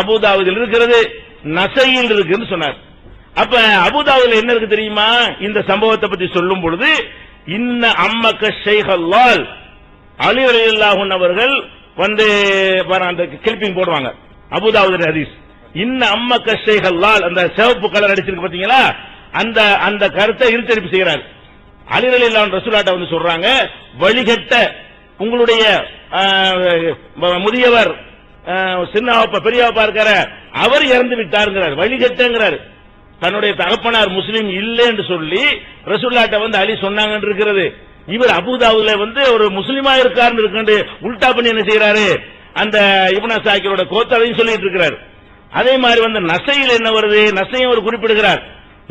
அபுதாவுதில் இருக்கிறது நசையில் இருக்குன்னு சொன்னார். அப்ப அபுதாவுல என்ன இருக்கு தெரியுமா? இந்த சம்பவத்தை பத்தி சொல்லும் பொழுது இன்ன அம்மக்க ஷேகல்லால் அலி அலில்லாஹன் அவர்கள் வந்து அந்த கிளிப்பிங் போடுவாங்க. அபுதாவுது ஹதீஸ். இன்ன அம்மக்க ஷேகல்லால் அந்த சிவப்பு கலர் அடிச்சிருக்கு பாத்தீங்களா? அந்த அந்த கருத்தை இருத்தரிப்பு செய்கிறார். அலி அலில்லாஹன் ரசூலாட்ட வந்து சொல்றாங்க வழிகட்ட உங்களுடைய முதியவர் சின்னவப்பா பெரியவப்பா இருக்கிற அவர் இறந்து விட்டாருங்கிறார் வழிகட்டங்கிறார் தன்னுடைய தகப்பனார் முஸ்லீம் இல்லை என்று சொல்லி ரசுல்லாட்ட வந்து அலி சொன்னாங்க இருக்கிறது. இவர் அபுதாபுல வந்து ஒரு முஸ்லீமா இருக்காருன்னு இருக்கு உல்டா பண்ணி என்ன செய்யறாரு அந்த இப்னா சாக்கிரோட கோத்தாவையும் சொல்லிட்டு இருக்கிறார். அதே மாதிரி வந்து நசையில் என்ன வருது? நசையும் அவர் குறிப்பிடுகிறார்.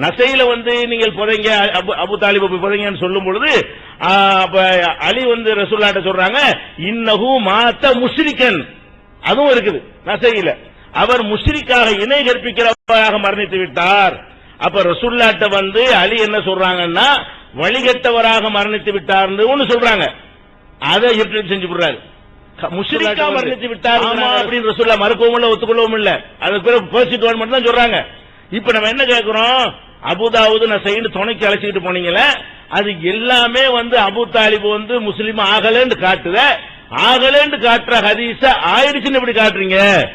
நசையில வந்து நீங்கள் புதைங்க அபு அபு தாலிப் புதைங்கன்னு சொல்லும் பொழுது அலி வந்து ரசுல்லாட்ட சொல்றாங்க இன்னகு மாத்த முஸ்லிக்கன் அதுவும் இருக்குது. நசையில அவர் முஷ்ரிக்காக இணை கற்பிக்கிறவராக மரணித்து விட்டார். அப்ப ரசூல்லாட்ட வந்து அலி என்ன சொல்றாங்கன்னா வழிகட்டவராக மரணித்து விட்டார்னு ஒண்ணு சொல்றாங்க. அதை எப்படி செஞ்சு விடுறாரு. முஷ்ரிக்கா மரணித்து விட்டார் அப்படின்னு ரசூல்லா மறுக்கவும் இல்ல ஒத்துக்கொள்ளவும் இல்ல. அதுக்கு பிறகு பேசிட்டு மட்டும் தான் சொல்றாங்க. இப்ப நம்ம என்ன கேட்கிறோம் அபுதாவுது நான் செய்து துணைக்கு அழைச்சிக்கிட்டு போனீங்களே அது எல்லாமே வந்து அபு தாலிப் வந்து முஸ்லீம் ஆகலன்னு காட்டுத. ஆகலன்னு காட்டுற ஹதீஸ ஆயிடுச்சுன்னு எப்படி காட்டுறீங்க?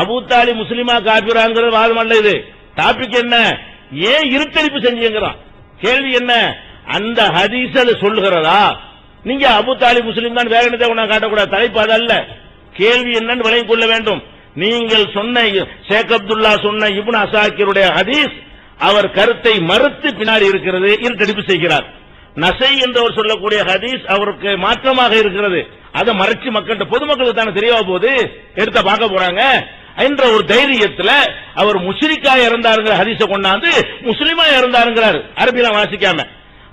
அபுத்தாலி முஸ்லீமா முஸ்லிமா காட்டுறாங்கிற வாதம் அல்ல இது. டாபிக் என்ன? ஏன் இருத்தரிப்பு செஞ்சீங்கிறான்? கேள்வி என்ன? அந்த ஹதீஸ் அது சொல்லுகிறதா? நீங்க அபுத்தாலி முஸ்லீம் தான் வேற என்னதை காட்டக்கூடாது? தலைப்பு அதல்ல கேள்வி என்னன்னு விளங்கிக் கொள்ள வேண்டும். நீங்கள் சொன்ன ஷேக் அப்துல்லா சொன்ன இபுன் அசாக்கிருடைய ஹதீஸ் அவர் கருத்தை மறுத்து பின்னாடி இருக்கிறது இருட்டடிப்பு செய்கிறார். நசை என்றவர் சொல்லக்கூடிய ஹதீஸ் அவருக்கு மாற்றமாக இருக்கிறது. அதை மறைச்சு மக்கள்கிட்ட பொதுமக்களுக்கு தானே தெரியவா போது எடுத்த பார்க்க போறாங்க. என்ற ஒரு தைரியத்துல அவர் முஸ்லிக்கா இறந்தாருங்கிற ஹதீஸ கொண்டாந்து முஸ்லிமா இறந்தாருங்கிறார். அரபிலாம் வாசிக்காம.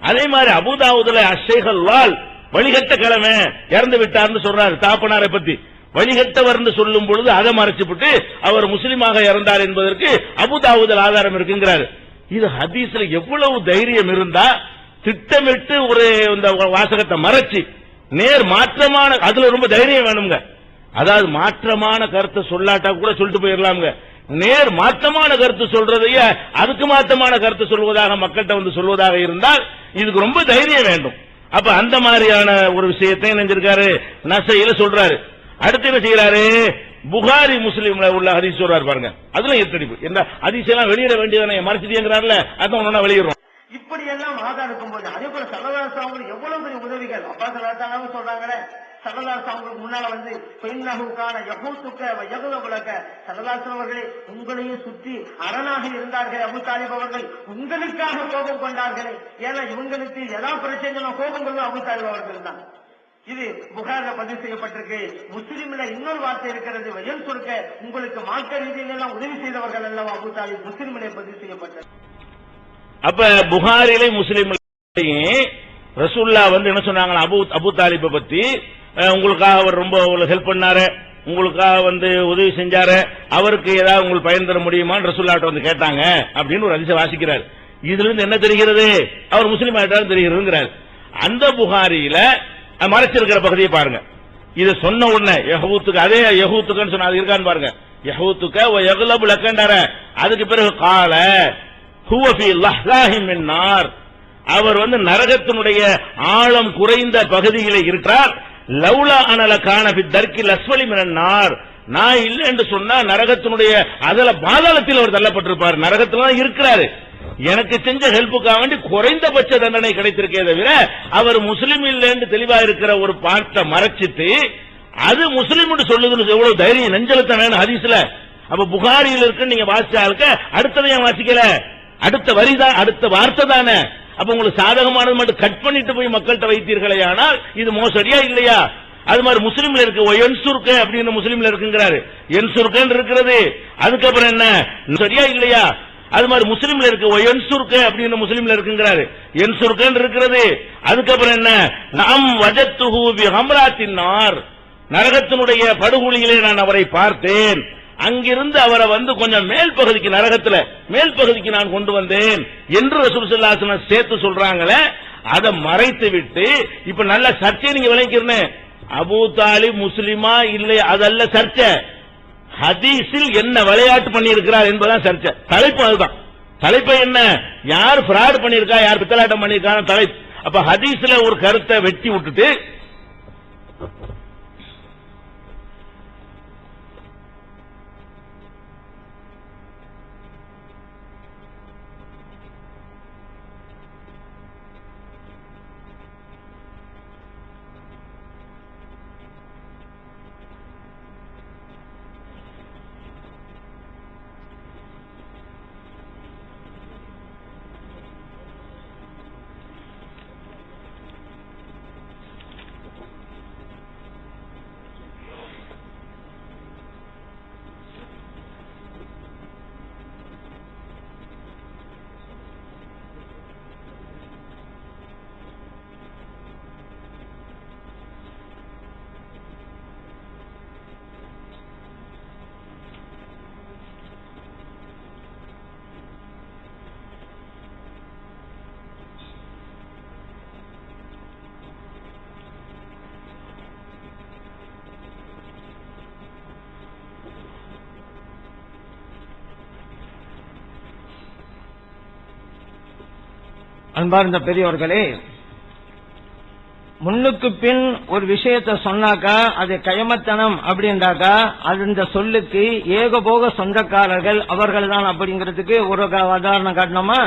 அதே மாதிரி அபுதாவுதுல அஷேகல்வால் வழிகட்ட கிழமை இறந்து விட்டார்னு சொல்றாரு தாப்பனாரை பத்தி. என்று சொல்லும் பொழுது அதை மறைச்சுவிட்டு அவர் முஸ்லீமாக இறந்தார் என்பதற்கு அபுதாவுதல் ஆதாரம் இருக்குங்கிறாரு. இது ஹதீஸ்ல எவ்வளவு தைரியம் இருந்தா திட்டமிட்டு ஒரு இந்த வாசகத்தை மறைச்சு நேர் மாற்றமான அதுல ரொம்ப தைரியம் வேணுங்க அதாவது மாற்றமான கருத்தை சொல்லாட்டா கூட சொல்லிட்டு போயிடலாமுங்க நேர் மாற்றமான கருத்து சொல்றதைய அதுக்கு மாற்றமான கருத்து சொல்வதாக மக்கள்கிட்ட வந்து சொல்வதாக இருந்தால் இதுக்கு ரொம்ப தைரியம் வேண்டும். அப்ப அந்த மாதிரியான ஒரு விஷயத்தை நினைஞ்சிருக்காரு நசையில சொல்றாரு. அடுத்து என்ன செய்யறாரு? புகாரி முஸ்லீம்ல உள்ள ஹதீஸ் சொல்றாரு பாருங்க. அதுல எத்தடிப்பு. என்ன ஹதீஸ் வெளியிட வேண்டியதானே? மறைச்சிட்டேங்கிறாருல அதான் ஒன்னா வெளியிடுறோம். இப்படி எல்லாம் இருக்கும் இருக்கும்போது அதே போல சரதாஸ் அவங்களுக்கு எவ்வளவு பெரிய உதவிகள்? அப்பா சரதாசாவும் சொல்றாங்களே. சரதாஸ் அவங்களுக்கு முன்னால வந்து பெண்ணகுக்கான யகூத்துக்க யகுலகுலக்க சரதாசன் அவர்களே உங்களையும் சுற்றி அரணாக இருந்தார்கள் அபு தாலிப் அவர்கள். உங்களுக்காக கோபம் கொண்டார்களே. ஏன்னா இவங்களுக்கு எல்லா பிரச்சனைகளும் கோபம் கொள்ளும் அபு தாலிப் அவர்கள் தான். இது புகார்ல பதிவு செய்யப்பட்டிருக்கு. முஸ்லீம்ல இன்னொரு வார்த்தை இருக்கிறது வயல் சுருக்க. உங்களுக்கு மார்க்க ரீதியில எல்லாம் உதவி செய்தவர்கள் எல்லாம் அபு தாலிப் பதிவு செய்யப்பட்டது. அப்ப புகாரிலே முஸ்லீம்லையும் ரசூல்லா வந்து என்ன சொன்னாங்க அபு அபு தாலிபை பத்தி உங்களுக்காக அவர் ரொம்ப ஹெல்ப் பண்ணாரு உங்களுக்காக வந்து உதவி செஞ்சாரு அவருக்கு ஏதாவது உங்களுக்கு பயன் தர முடியுமான்னு ரசூல்லாட்ட வந்து கேட்டாங்க அப்படின்னு ஒரு அதிசய வாசிக்கிறார். இதுல இருந்து என்ன தெரிகிறது? அவர் முஸ்லீம் ஆயிட்டாரு தெரிகிறதுங்கிறார். அந்த புகாரியில மறைச்சிருக்கிற பகுதியை பாருங்க. இதை சொன்ன உடனே யஹூத்துக்கு அதே யஹூத்துக்குன்னு சொன்ன அது இருக்கான்னு பாருங்க. யஹூத்துக்க ஒ லக்கண்டார அதுக்கு பிறகு கால ஹுவ நார். அவர் வந்து நரகத்தினுடைய ஆழம் குறைந்த பகுதியிலே இருக்கிறார். லவ்லா அனல காணபி ஃபி லஸ்வலி அஸ்வலி நான் இல்லை என்று சொன்னா நரகத்தினுடைய அதில் பாதாளத்தில் அவர் தள்ளப்பட்டிருப்பார். நரகத்தில் தான் இருக்கிறாரு. எனக்கு செஞ்ச ஹெல்ப்புக்காக வேண்டி குறைந்தபட்ச தண்டனை கிடைத்திருக்கே தவிர அவர் முஸ்லீம் இல்லைன்னு தெளிவா இருக்கிற ஒரு பாட்டை மறைச்சிட்டு அது முஸ்லீம் சொல்லுதுன்னு எவ்வளவு தைரியம் நெஞ்சலத்த வேணும் ஹதீஸ்ல. அப்ப புகாரியில் இருக்கு நீங்க வாசிச்சா ஆளுக்க அடுத்ததை ஏன் வாசிக்கல. அடுத்த வரிதான் அடுத்த வார்த்தை தானே. அப்ப உங்களுக்கு சாதகமானது மட்டும் கட் பண்ணிட்டு போய் மக்கள்கிட்ட வைத்தீர்களே ஆனால் இது மோசடியா இல்லையா? அது மாதிரி முஸ்லீம்ல இருக்கு ஒ என்சுருக்க அப்படின்னு முஸ்லீம்ல இருக்குங்கிறாரு. என்சுருக்கன்னு இருக்கிறது. அதுக்கப்புறம் என்ன? சரியா இல்லையா? அது மாதிரி முஸ்லீம்ல இருக்கு ஒ என்சுருக்க அப்படின்னு முஸ்லீம்ல இருக்குங்கிறாரு. என்சுருக்கன்னு இருக்கிறது. அதுக்கப்புறம் என்ன? நாம் வஜத்துஹு ஹம்ராத்தின் நரகத்தினுடைய படுகொலியிலே நான் அவரை பார்த்தேன். அங்கிருந்து அவரை வந்து கொஞ்சம் மேல் பகுதிக்கு நரகத்தில் மேல் பகுதிக்கு நான் கொண்டு வந்தேன் என்று ரசூல் சேர்த்து சொல்றாங்களே அதை மறைத்து விட்டு இப்ப நல்ல சர்ச்சை நீங்க விளக்கிறேன் அபூ தாலிப் முஸ்லிமா இல்லை அதல்ல சர்ச்சை. ஹதீஸில் என்ன விளையாட்டு பண்ணியிருக்கிறார் என்பதுதான் சர்ச்சை. தலைப்பு அதுதான். தலைப்பு என்ன? யார் பிராடு பண்ணியிருக்கா யார் பித்தலாட்டம் பண்ணியிருக்கா தலைப்பு அப்ப ஹதீஸ்ல ஒரு கருத்தை வெட்டி விட்டுட்டு அன்பார்ந்த பெரியவர்களே முன்னுக்கு பின் ஒரு விஷயத்தை சொன்னாக்கா அது கயமத்தனம் அப்படின்றாக்கா அது இந்த சொல்லுக்கு ஏகபோக சொந்தக்காரர்கள் அவர்கள் தான் அப்படிங்கிறதுக்கு ஒரு க- உதாரணம் காட்டணுமா?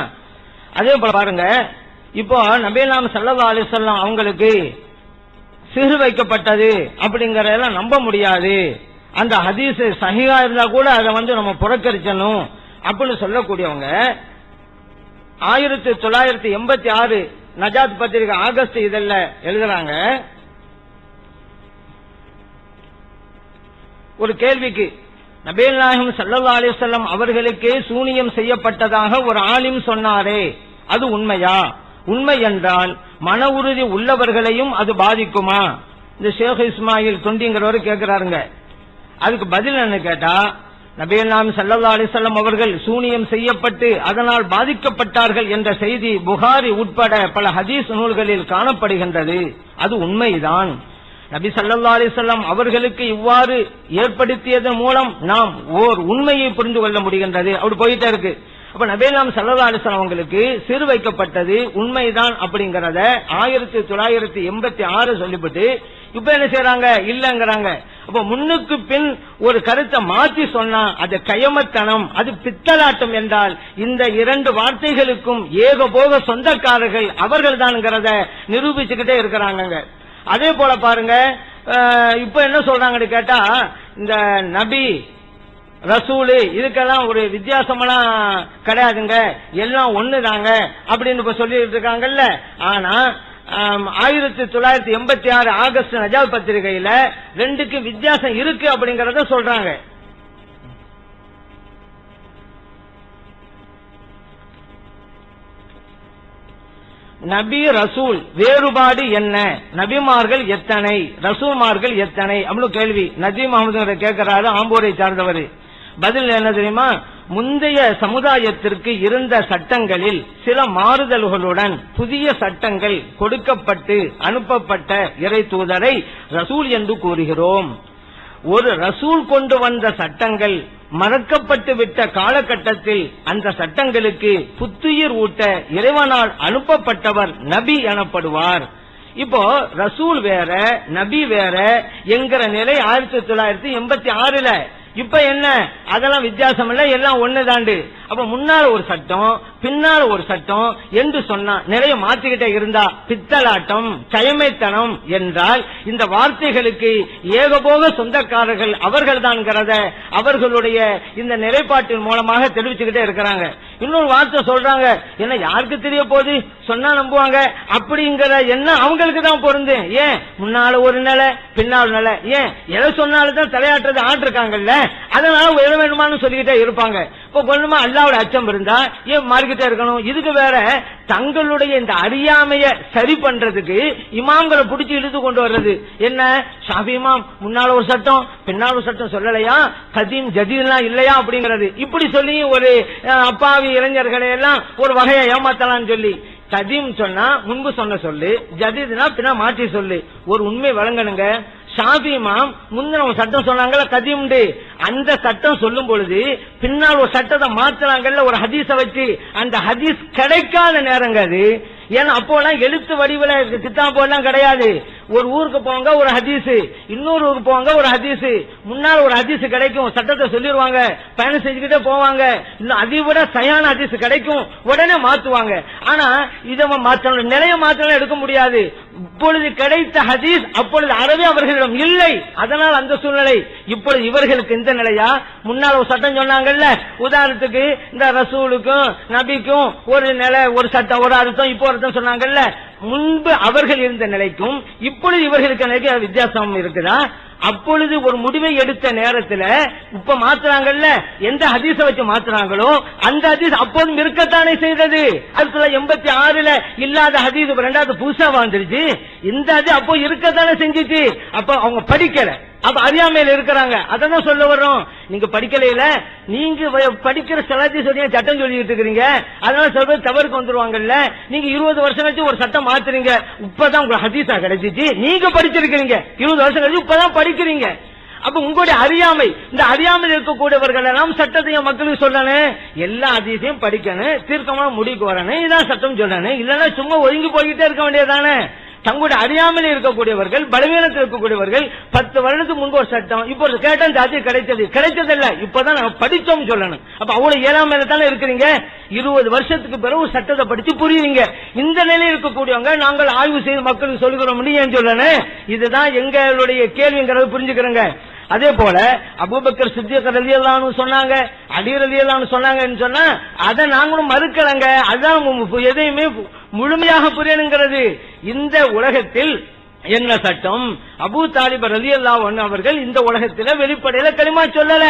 அதே போல பாருங்க இப்போ நபீலாம் சல்லா அலிசல்லாம் அவங்களுக்கு சிறு வைக்கப்பட்டது அப்படிங்கறதெல்லாம் நம்ப முடியாது. அந்த ஹதீஸ் சஹிஹா இருந்தா கூட அதை வந்து நம்ம புறக்கரிச்சணும் அப்படின்னு சொல்லக்கூடியவங்க ஆயிரத்தி தொள்ளாயிரத்தி எண்பத்தி ஆறு நஜாத் பத்திரிகை ஆகஸ்ட் இதழ்ல எழுதுறாங்க. ஒரு கேள்விக்கு நபேல் நாயகம் சல்லா அலிசல்லம் அவர்களுக்கே சூனியம் செய்யப்பட்டதாக ஒரு ஆலிம் சொன்னாரே அது உண்மையா? உண்மை என்றால் மன உறுதி உள்ளவர்களையும் அது பாதிக்குமா? இந்த ஷேக் இஸ்மாயில் தொண்டிங்கிறவர் கேட்கிறாருங்க அதுக்கு பதில் என்ன கேட்டா நபிகள் நாம் சல்லல்லா அலிசல்லம் அவர்கள் சூனியம் செய்யப்பட்டு அதனால் பாதிக்கப்பட்டார்கள் என்ற செய்தி புகாரி உட்பட பல ஹதீஸ் நூல்களில் காணப்படுகின்றது. அது உண்மைதான். நபி சல்லா அலிசல்லாம் அவர்களுக்கு இவ்வாறு ஏற்படுத்தியதன் மூலம் நாம் ஓர் உண்மையை புரிந்து கொள்ள முடிகின்றது. அப்படி போயிட்டே இருக்கு. அப்ப நபேலாம் சல்லல்லா அலிஸ்லாம் அவங்களுக்கு சிறு வைக்கப்பட்டது உண்மைதான் அப்படிங்கறத ஆயிரத்தி தொள்ளாயிரத்தி எண்பத்தி ஆறு சொல்லிவிட்டு இப்ப என்ன செய்யறாங்க இல்லங்கிறாங்க. அப்ப முன்னுக்கு பின் ஒரு கருத்தை மாற்றி சொன்னா அது கயமத்தனம் அது பித்தலாட்டம் என்றால் இந்த இரண்டு வார்த்தைகளுக்கும் ஏகபோக சொந்தக்காரர்கள் அவர்கள் தான்ங்கிறத நிரூபிச்சுக்கிட்டே இருக்கிறாங்க அதே போல பாருங்க இப்ப என்ன சொல்றாங்கன்னு கேட்டா இந்த நபி ரசூலு இதுக்கெல்லாம் ஒரு வித்தியாசமெல்லாம் கிடையாதுங்க. எல்லாம் ஒண்ணுதாங்க அப்படின்னு இப்ப சொல்லிட்டு இருக்காங்கல்ல. ஆனா ஆயிரத்தி தொள்ளாயிரத்தி எண்பத்தி ஆறு ஆகஸ்ட் நஜால் பத்திரிகையில ரெண்டுக்கு வித்தியாசம் இருக்கு அப்படிங்கறத சொல்றாங்க. நபி ரசூல் வேறுபாடு என்ன? நபிமார்கள் எத்தனை? ரசூல்மார்கள் எத்தனை? அப்படின்னு கேள்வி. நஜீம் முகமது கேட்கிறாரு ஆம்பூரை சார்ந்தவர். பதில் என்ன தெரியுமா? முந்தைய சமுதாயத்திற்கு இருந்த சட்டங்களில் சில மாறுதல்களுடன் புதிய சட்டங்கள் கொடுக்கப்பட்டு அனுப்பப்பட்ட இறை தூதரை ரசூல் என்று கூறுகிறோம். ஒரு ரசூல் கொண்டு வந்த சட்டங்கள் மறக்கப்பட்டு விட்ட காலகட்டத்தில் அந்த சட்டங்களுக்கு புத்துயிர் ஊட்ட இறைவனால் அனுப்பப்பட்டவர் நபி எனப்படுவார். இப்போ ரசூல் வேற நபி வேற என்கிற நிலை ஆயிரத்தி தொள்ளாயிரத்தி எண்பத்தி ஆறுல இப்ப என்ன? அதெல்லாம் வித்தியாசம் இல்ல எல்லாம் ஒண்ணுதாண்டு. அப்ப முன்னால ஒரு சட்டம் பின்னால ஒரு சட்டம் என்று சொன்னா நிறைய மாத்திக்கிட்டே இருந்தா பித்தலாட்டம் கயமைத்தனம் என்றால் இந்த வார்த்தைகளுக்கு ஏகபோக சொந்தக்காரர்கள் அவர்கள் தான் அவர்களுடைய இந்த நிலைப்பாட்டின் மூலமாக தெரிவிச்சுக்கிட்டே இருக்கிறாங்க. இன்னொரு வார்த்தை சொல்றாங்க என்ன யாருக்கு தெரிய போகுது? சொன்னா நம்புவாங்க. அப்படிங்கிற எண்ணம் அவங்களுக்கு தான் பொருந்து ஏன்? முன்னால ஒரு நிலை பின்னால் நிலை. ஏன்? எதை சொன்னாலும் தான் தலையாட்டுறது ஆட்டிருக்காங்கல்ல. அதனால எது வேணுமான்னு சொல்லிக்கிட்டே இருப்பாங்க. இப்ப கொஞ்சமா அல்லாவோட அச்சம் இருந்தா ஏன் மாறிக்கிட்டே இருக்கணும்? இதுக்கு வேற தங்களுடைய இந்த அறியாமைய சரி பண்றதுக்கு இமாம்களை பிடிச்சி இழுத்து கொண்டு வர்றது. என்ன? ஷாஃபி இமாம் முன்னால ஒரு சட்டம் பின்னால் ஒரு சட்டம் சொல்லலையா? கதீம் ஜதீர்லாம் இல்லையா அப்படிங்கிறது. இப்படி சொல்லி ஒரு அப்பாவி இளைஞர்களை எல்லாம் ஒரு வகையை ஏமாத்தலாம்னு சொல்லி. கதீம் சொன்னா முன்பு சொன்ன சொல்லு ஜதீதுனா பின்னா மாற்றி சொல்லு. ஒரு உண்மை வழங்கணுங்க. ஷாபி இமாம் முந்தின ஒரு சட்டம் சொன்னாங்கல்ல கதீம்ண்டு. அந்த சட்டம் சொல்லும் பொழுது பின்னால் ஒரு சட்டத்தை மாத்துறாங்கல்ல ஒரு ஹதீஸ வச்சு அந்த ஹதீஸ் கிடைக்காத நேரங்க அது. ஏன்னா அப்போலாம் எழுத்து வடிவில் கித்தாபு எல்லாம் கிடையாது. ஒரு ஊருக்கு போங்க ஒரு ஹதீஸ். இன்னொரு ஊருக்கு போங்க ஒரு ஹதீஸ். முன்னால் ஒரு ஹதீஸ் கிடைக்கும். சட்டத்தை சொல்லிடுவாங்க பயணம் செஞ்சுக்கிட்டே போவாங்க. இன்னும் அதை விட சயான ஹதீஸ் கிடைக்கும். உடனே மாத்துவாங்க. ஆனா இதை மாற்றணும் நிலைய மாற்றம் எடுக்க முடியாது. இப்பொழுது கிடைத்த ஹதீஸ் அப்பொழுது அறவே அவர்களிடம் இல்லை. அதனால் அந்த சூழ்நிலை. இப்பொழுது இவர்களுக்கு இந்த நிலையா? முன்னால் ஒரு சட்டம் சொன்னாங்கல்ல. உதாரணத்துக்கு இந்த ரசூலுக்கும் நபிக்கும் ஒரு நிலை ஒரு சட்டம் ஒரு அர்த்தம். இப்போ ஒரு அர்த்தம் சொன்னாங்கல்ல. முன்பு அவர்கள் இருந்த நிலைக்கும் இப்பொழுது இவர்களுக்கு நிலைக்கு வித்தியாசம் இருக்குதா? அப்பொழுது ஒரு முடிவை எடுத்த நேரத்துல இப்ப மாத்துறாங்கல்ல. எந்த ஹதீஸ வச்சு மாத்துறாங்களோ அந்த ஹதீஸ் அப்போதும் இருக்கத்தானே செய்தது. அடுத்த எண்பத்தி ஆறுல இல்லாத ஹதீஸ் இப்ப ரெண்டாவது புதுசா வந்துருச்சு. இந்த அது அப்போ இருக்கத்தானே செஞ்சுச்சு. அப்ப அவங்க படிக்கல. அப்ப அறியாமையில இருக்கிறாங்க. அதான் சொல்ல வர்றோம். நீங்க படிக்கலையில நீங்க வ- படிக்கிற சிலத்தையும் சொல்லி சட்டம் சொல்லிட்டு இருக்கிறீங்க. அதனால சில பேர் தவறுக்கு வந்துருவாங்கல்ல. நீங்க இருபது வருஷம் கழிச்சு ஒரு சட்டம் மாத்துறீங்க. இப்பதான் உங்களுக்கு ஹதீஸா கிடைச்சிச்சு. நீங்க படிச்சிருக்கிறீங்க. இருபது வருஷம் கழிச்சு இப்பதான் படிக்கிறீங்க. அப்ப உங்களுடைய அறியாமை இந்த அறியாமையில் இருக்கக்கூடியவர்கள் எல்லாம் சட்டத்தையும் மக்களுக்கு சொல்லணும். எல்லா அதிசயம் படிக்கணும். தீர்க்கமா முடிவுக்கு வரணும். இதான் சட்டம் சொல்லணும். இல்லைன்னா சும்மா ஒதுங்கி போய்கிட்டே இருக்க வேண்டியதானே தங்களுடைய அறியாமல் இருக்கக்கூடியவர்கள் பலவீனத்தில் இருக்கக்கூடியவர்கள் பத்து வருடத்துக்கு முன்பு ஒரு சட்டம் இப்போ ஒரு கேட்டன் ஜாதி கிடைச்சது கிடைச்சதில்ல இப்பதான் நாங்க படித்தோம் சொல்லணும். அப்ப அவ்வளவு ஏழாமையில தானே இருக்கிறீங்க? இருபது வருஷத்துக்கு பிறகு சட்டத்தை படிச்சு புரியுவீங்க இந்த நிலையில் இருக்கக்கூடியவங்க நாங்கள் ஆய்வு செய்து மக்களுக்கு சொல்லுகிறோம் ஏன் சொல்லணும். இதுதான் எங்களுடைய கேள்விங்கிறத புரிஞ்சுக்கிறோங்க. அதே போல அபுபக்கர் சித்தியக்கர் ரலியல்லான்னு சொன்னாங்க அலி ரலியல்லான்னு சொன்னாங்கன்னு சொன்னா அதை நாங்களும் மறுக்கலங்க. அதுதான் எதையுமே முழுமையாக புரியணுங்கிறது. இந்த உலகத்தில் என்ன சட்டம்? அபூ அலி அல்லா அவர்கள் இந்த உலகத்தில வெளிப்படையில களிமா சொல்லல.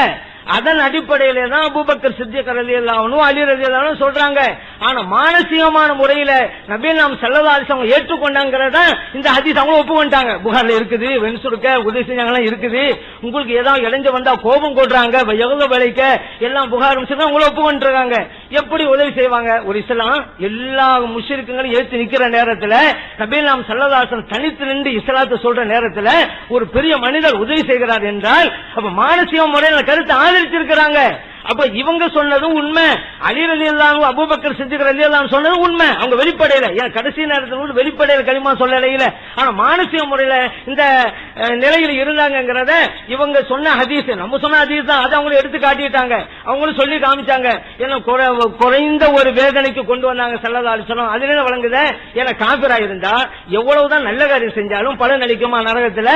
அதன் அடிப்படையில தான் அபூபக்கர் சித்தியக்கர் ரலியல்லாவும் அலி ரலியல்லாவும் சொல்றாங்க. ஆனா மானசீகமான முறையில நபீல் நாம் செல்லதாரிசம் ஏற்றுக்கொண்டாங்கிறத இந்த ஹதீஸ் அவங்க ஒப்புக்கொண்டாங்க. புகார்ல இருக்குது வெண்சுருக்க உதவி செஞ்சாங்கலாம் இருக்குது. உங்களுக்கு ஏதாவது இடைஞ்ச வந்தா கோபம் கொள்றாங்க எவ்வளவு விளைக்க எல்லாம் புகார் சொன்னா உங்களை ஒப்புக்கொண்டிருக்காங்க. எப்படி உதவி செய்வாங்க? ஒரு இஸ்லாம் எல்லா முஷிருக்குங்களும் ஏற்று நிக்கிற நேரத்துல நபீல் நாம் செல்லதாசன் தனித்து நின்று இஸ்லாத்தை சொல்ற நேரத்துல ஒரு பெரிய மனிதர் உதவி செய்கிறார் என்றால் அப்ப மானசீக முறையில் கருத்து ஆதரிச்சிருக்கிறாங்க அப்ப இவங்க சொன்னதும் உண்மை. அலி அலி அல்லாஹ் அபுபக்கர் சித்திக் அலி அல்லாம் சொன்னதும் உண்மை. அவங்க வெளிப்படையில ஏன் கடைசி நேரத்தில் கூட வெளிப்படையில களிமா சொல்லலையில ஆனா மானசீக முறையில இந்த நிலையில் இருந்தாங்கங்கிறத இவங்க சொன்ன ஹதீஸ். நம்ம சொன்ன ஹதீஸ் தான். அதை அவங்களும் எடுத்து காட்டிட்டாங்க. அவங்களும் சொல்லி காமிச்சாங்க. ஏன்னா குறை- குறைந்த ஒரு வேதனைக்கு கொண்டு வந்தாங்க செல்லதா அலிசலம் அதுல என்ன வழங்குத? ஏன்னா காபிரா இருந்தா எவ்வளவுதான் நல்ல காரியம் செஞ்சாலும் பலன் அளிக்குமா நரகத்துல?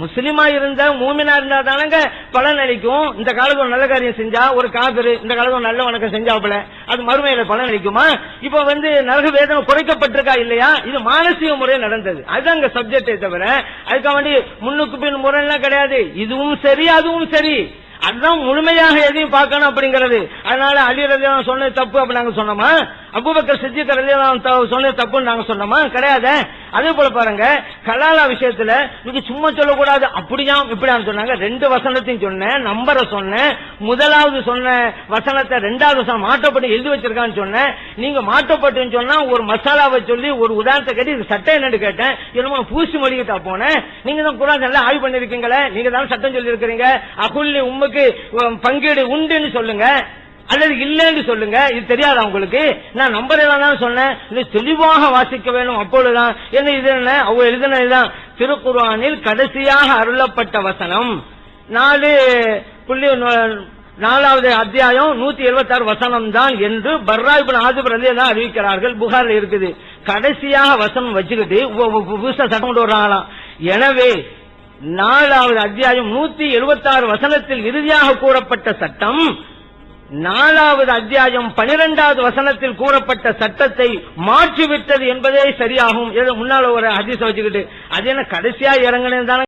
முஸ்லிமா இருந்த மூமினா இருந்தா தானங்க பலன் அளிக்கும். இந்த காலத்துல நல்ல காரியம் செஞ்சா ஒரு காதரு இந்த காலத்துல நல்ல வணக்கம் செஞ்சாப்புல அது மறுமையில பலன் அளிக்குமா? இப்ப வந்து நரக வேதனை குறைக்கப்பட்டிருக்கா இல்லையா? இது மானசீக முறையில் நடந்தது. அதுதான் இங்க சப்ஜெக்டே தவிர அதுக்காக வேண்டி முன்னுக்கு பின் முறையெல்லாம் கிடையாது. இதுவும் சரி அதுவும் சரி. அதுதான் முழுமையாக எதையும் பார்க்கணும் அப்படிங்கிறது. அதனால அலி சொன்னது தப்பு அப்படி நாங்க சொன்னோமா? அபுபக்கர் சித்திக் ரலியல்லாஹு சொன்னது தப்புன்னு நாங்க சொன்னோமா? கிடையாது. அதே போல பாருங்க கலாலா விஷயத்துல நீங்க சும்மா சொல்லக்கூடாது. அப்படியா இப்படியான்னு சொன்னாங்க. ரெண்டு வசனத்தையும் சொன்னேன் நம்பரை சொன்னேன் முதலாவது சொன்ன வசனத்தை ரெண்டாவது வசனம் மாற்றப்பட்டு எழுதி வச்சிருக்கான்னு சொன்னேன். நீங்க மாற்றப்பட்டுன்னு சொன்னா ஒரு மசாலாவை சொல்லி ஒரு உதாரணத்தை கேட்டு இது சட்டம் என்னன்னு கேட்டேன். என்னமோ பூசி மொழிகிட்டா போனேன். நீங்க தான் குரான் நல்லா ஆய்வு பண்ணிருக்கீங்களே நீங்க தான் சட்டம் சொல்லி இருக்கிறீங்க அகுல்லி உண்மைக்கு பங்கீடு உண்டுன்னு சொல்லுங்க. அல்லது இல்லைன்னு சொல்லுங்க. இது தெரியாதா உங்களுக்கு? நான் நம்பர் தான் சொன்னேன். இது தெளிவாக வாசிக்க வேணும் அப்பொழுதுதான். என்ன இது என்ன? அவங்க எழுதினதுதான். திருக்குர்ஆனில் கடைசியாக அருளப்பட்ட வசனம். நாலு புள்ளி நாலாவது அத்தியாயம் நூத்தி எழுபத்தி ஆறு வசனம் தான் என்று பர்ராய்பன் ஆதிபர் தான் அறிவிக்கிறார்கள். புகாரில் இருக்குது. கடைசியாக வசனம் வச்சுக்கிட்டு புதுசா சட்டம் கொண்டு வர்றாங்களாம். எனவே நாலாவது அத்தியாயம் நூத்தி எழுபத்தாறு வசனத்தில் இறுதியாக கூறப்பட்ட சட்டம் நாலாவது அத்தியாயம் பனிரெண்டாவது வசனத்தில் கூறப்பட்ட சட்டத்தை மாற்றிவிட்டது என்பதே சரியாகும். முன்னால ஒரு அதிச வச்சுக்கிட்டு அது என்ன கடைசியா இறங்கினது